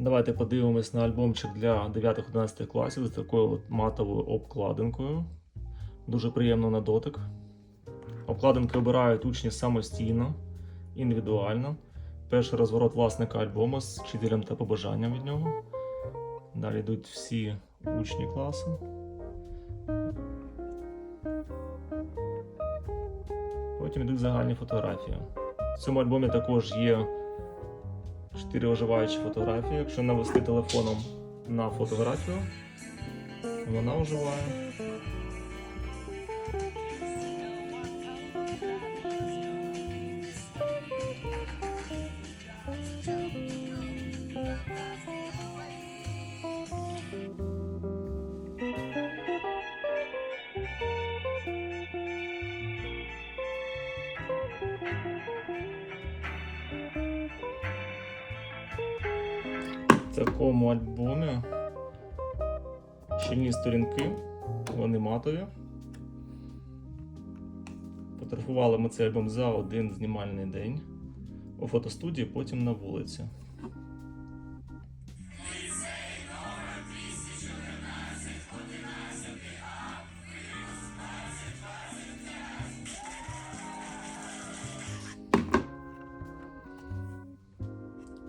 Давайте подивимось на альбомчик для 9-11 класів з такою от матовою обкладинкою. Дуже приємно на дотик. Обкладинки обирають учні самостійно, індивідуально. Перший розворот власника альбому з вчителем та побажанням від нього. Далі йдуть всі учні класу. Потім йдуть загальні фотографії. В цьому альбомі також є чотири оживаючі фотографії. Якщо навести телефоном на фотографію, вона оживає. Такому альбомі щільні сторінки, вони матові. Фотографували ми цей альбом за один знімальний день у фотостудії, потім на вулиці.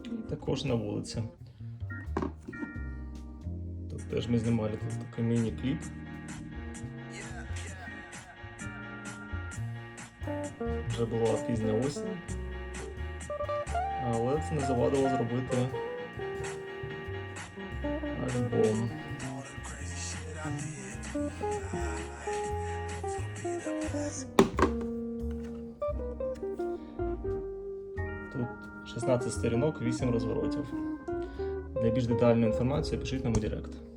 І також на вулиці. Теж ми знімали тут такий міні-кліп. Вже була пізня осінь. Але це не завадило зробити альбом. Тут 16 сторінок, 8 розворотів. Для більш детальної інформації пишіть нам у Директ.